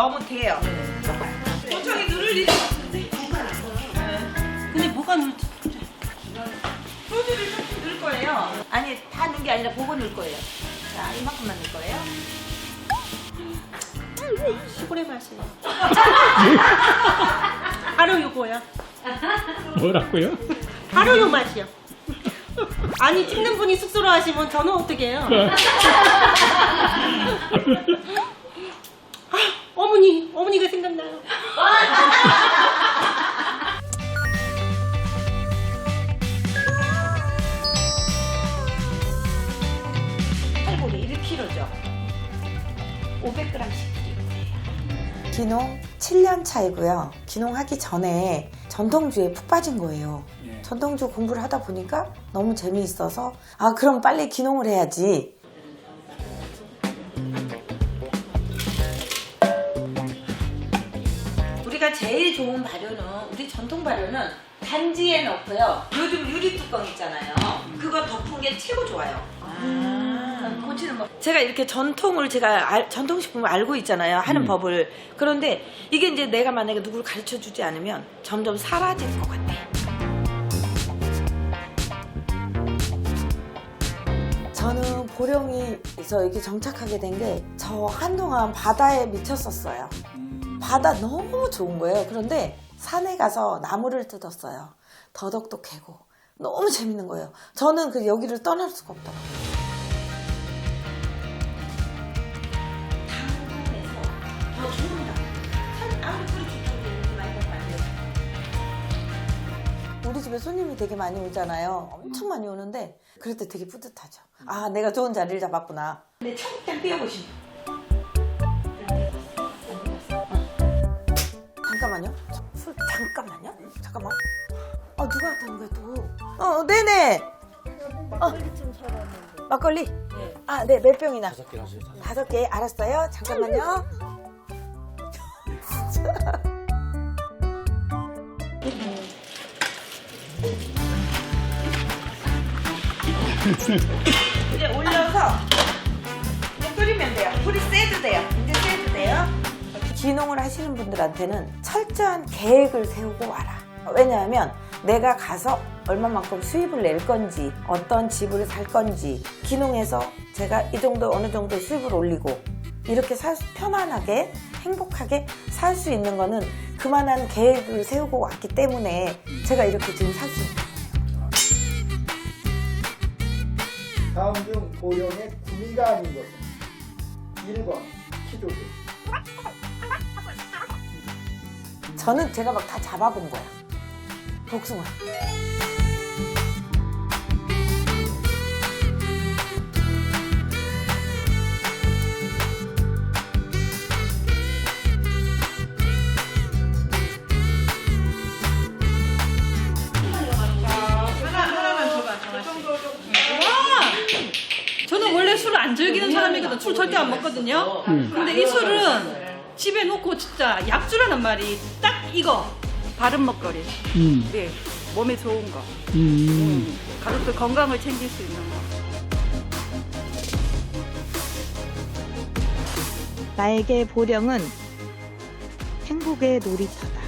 돼요. 도청이 누를 일이 없는데. 근데 뭐가 눌지 소주를 조금 넣을 거예요. 아니 다 넣은 게 아니라 보고 넣을 거예요. 자 이만큼만 넣을 거예요. 시골의 맛이에요. 바로 요거야. 뭐라고요? 바로 요 맛이야. 아니 찍는 분이 쑥스러워하시면 저는 어떻게 해요? 아, 어머니, 어머니가 생각나요. 팔고기 1kg죠. 500g씩 드리고 해요. 기농 7년 차이고요. 기농하기 전에 전통주에 푹 빠진 거예요. 예. 전통주 공부를 하다 보니까 너무 재미있어서 아 그럼 빨리 기농을 해야지. 우리가 제일 좋은 발효는 우리 전통 발효는 단지에 넣고요. 요즘 유리 뚜껑 있잖아요. 그거 덮은 게 최고 좋아요. 음, 고치는 법. 제가 이렇게 전통을 제가 알- 전통식품을 알고 있잖아요. 하는 음. 법을. 그런데 이게 이제 내가 만약에 누구를 가르쳐 주지 않으면 점점 사라질 것 같아. 저는 보령이서 이렇게 정착하게 된 게 저 한동안 바다에 미쳤었어요. 바다 너무 좋은 거예요. 그런데 산에 가서 나무를 뜯었어요. 더덕도 캐고 너무 재밌는 거예요. 저는 그 여기를 떠날 수가 없더라고요. 우리 집에 손님이 되게 많이 오잖아요. 엄청 많이 오는데 그럴 때 되게 뿌듯하죠. 아 내가 좋은 자리를 잡았구나. 근데 청국장 띄워보시면 잠깐만요. 저, 술 잠깐만요. 잠깐만. 아 누가 왔다는 거야 또? 어 네네. 막걸리 좀 사왔는데. 막걸리? 네. 아 네 몇 병이나? 다섯 개 하세요. 다섯 개 알았어요. 잠깐만요. 이제 올려서 이제 끓이면 돼요. 불이 세도 돼요. 기농을 하시는 분들한테는 철저한 계획을 세우고 와라. 왜냐하면 내가 가서 얼마만큼 수입을 낼 건지, 어떤 집을 살 건지, 기농해서 제가 이 정도 어느 정도 수입을 올리고 이렇게 살 수- 편안하게 행복하게 살 수 있는 거는 그만한 계획을 세우고 왔기 때문에 제가 이렇게 지금 살수 거예요. 다음 중 고령의 구미가 아닌 것은 1번 저는 제가 막 다 잡아본 거야. 복숭아. 안 즐기는 사람이거든. 술 절대 안 먹거든요. 근데 이 술은 집에 놓고 진짜 약주라는 말이 딱 이거. 바른 먹거리. 음, 네. 몸에 좋은 거. 음. 가족들 건강을 챙길 수 있는 거. 나에게 보령은 행복의 놀이터다.